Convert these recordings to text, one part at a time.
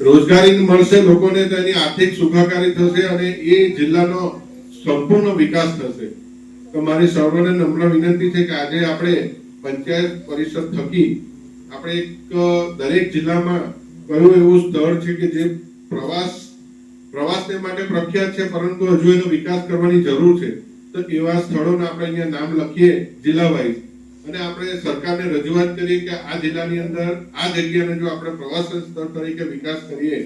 રોજગારી મળશે, લોકોને તેની આર્થિક સુખાકારી થશે અને એ જિલ્લાનો સંપૂર્ણ વિકાસ થશે. તો મારી સર્વને નમ્ર વિનંતી છે કે આજે આપણે પંચાયત પરિષદ થકી આપણે એક દરેક જિલ્લામાં કયું એવું સ્થળ છે કે જે પ્રવાસ, પ્રવાસને માટે પ્રખ્યાત છે, પરંતુ હજુ એનો વિકાસ કરવાની જરૂર છે. તો એવા સ્થળોના આપણે અહીંયા નામ લખીએ જિલ્લા વાઇઝ અને આપણે સરકારને રજૂઆત કરીએ કે આ જિલ્લાની અંદર, આ જગ્યાને જો આપણે પ્રવાસન સ્થળ તરીકે વિકાસ કરીએ,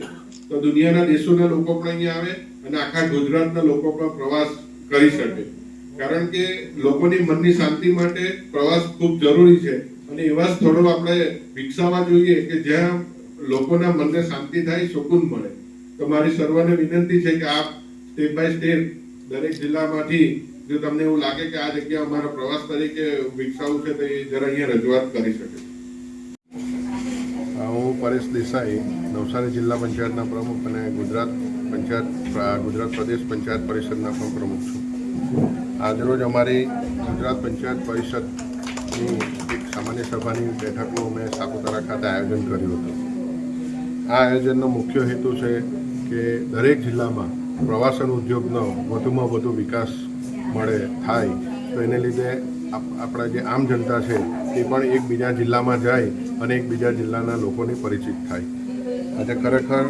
તો દુનિયાના દેશોના લોકો પણ અહીંયા આવે અને આખા ગુજરાતના લોકો પણ પ્રવાસ કરી શકે. કારણ કે લોકોની મનની શાંતિ માટે પ્રવાસ ખૂબ જરૂરી છે અને એવા સ્થળો આપણે વિકસાવવા જોઈએ કે જ્યાં લોકોના મનને શાંતિ થાય, સુકૂન મળે. તો મારી સર્વને વિનંતી છે કે આપ સ્ટેપ બાય સ્ટેપ દરેક જિલ્લામાંથી જો તમને એવું લાગે કે આ જગ્યા અમારા પ્રવાસ તરીકે વિકસાવું છે, તો એ જરા અહીંયા રજૂઆત કરી શકે. હું પરેશ દેસાઈ, નવસારી જિલ્લા પંચાયતના પ્રમુખ અને ગુજરાત પંચાયત ગુજરાત પ્રદેશ પંચાયત પરિષદના પણ પ્રમુખ છું. આજરોજ અમારી ગુજરાત પંચાયત પરિષદની એક સામાન્ય સભાની બેઠકનું અમે સાપુતારા ખાતે આયોજન કર્યું હતું. આ આયોજનનો મુખ્ય હેતુ છે કે દરેક જિલ્લામાં પ્રવાસન ઉદ્યોગનો વધુમાં વધુ વિકાસ મળે, થાય, તો એને લીધે આપ- આપણા જે આમ જનતા છે તે પણ એકબીજા જિલ્લામાં જાય અને એકબીજા જિલ્લાના લોકોની પરિચિત થાય. આજે ખરેખર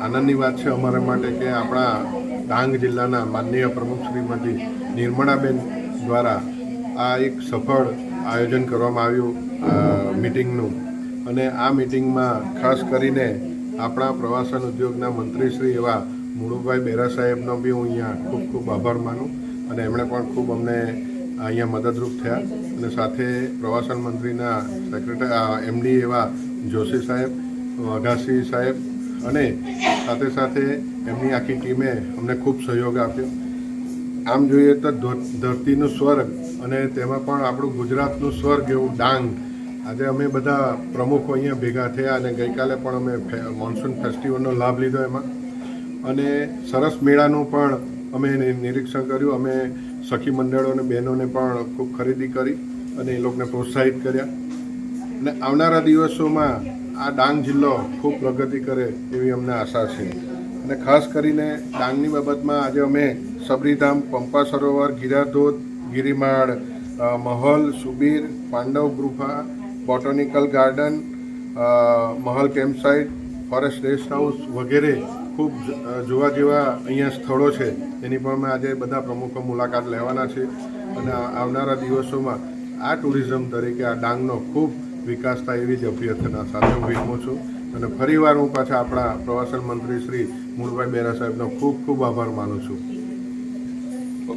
આનંદની વાત છે અમારા માટે કે આપણા ડાંગ જિલ્લાના માનનીય પ્રમુખ શ્રીમતી નિર્મળાબેન દ્વારા આ એક સફળ આયોજન કરવામાં આવ્યું મિટિંગનું. અને આ મિટિંગમાં ખાસ કરીને આપણા પ્રવાસન ઉદ્યોગના મંત્રી શ્રી એવા મુળુભાઈ બેરા સાહેબનો બી હું અહીંયા ખૂબ ખૂબ આભાર માનું. અને એમણે પણ ખૂબ અમને અહીંયા મદદરૂપ થયા. અને સાથે પ્રવાસન મંત્રીના સેક્રેટરી એમડી એવા જોશી સાહેબ વાઘાસી સાહેબ અને સાથે સાથે એમની આખી ટીમે અમને ખૂબ સહયોગ આપ્યો. આમ જોઈએ તો ધરતીનું સ્વર્ગ અને તેમાં પણ આપણું ગુજરાતનું સ્વર્ગ એવું ડાંગ. આજે અમે બધા પ્રમુખો અહીંયા ભેગા થયા અને ગઈકાલે પણ અમે મોન્સૂન ફેસ્ટિવલનો લાભ લીધો એમાં. અને સરસ મેળાનું પણ અમે એને નિરીક્ષણ કર્યું. અમે સખી મંડળો અને બહેનોને પણ ખૂબ ખરીદી કરી અને એ લોકોને પ્રોત્સાહિત કર્યા. અને આવનારા દિવસોમાં આ ડાંગ જિલ્લો ખૂબ પ્રગતિ કરે એવી અમને આશા છે. અને ખાસ કરીને ડાંગની બાબતમાં આજે અમે સબરીધામ, પંપા સરોવર, ગિરાધોધ, ગિરિમાળ મહલ, સુબીર, પાંડવ ગુફા, બોટોનિકલ ગાર્ડન મહલ મહલ કેમ્પસાઇટ, ફોરેસ્ટ રેસ્ટ હાઉસ વગેરે ખૂબ જોવા જેવા અહીંયા સ્થળો છે. એની પણ અમે આજે બધા પ્રમુખો મુલાકાત લેવાના છે. અને આવનારા દિવસોમાં આ ટુરિઝમ તરીકે આ ડાંગનો ખૂબ વિકાસ થાય એવી જ અભ્યર્થના સાથે હું વિરમું છું. અને ફરીવાર હું પાછા આપણા પ્રવાસન મંત્રી શ્રી મૂળભાઈ બેરા સાહેબનો ખૂબ ખૂબ આભાર માનું છું.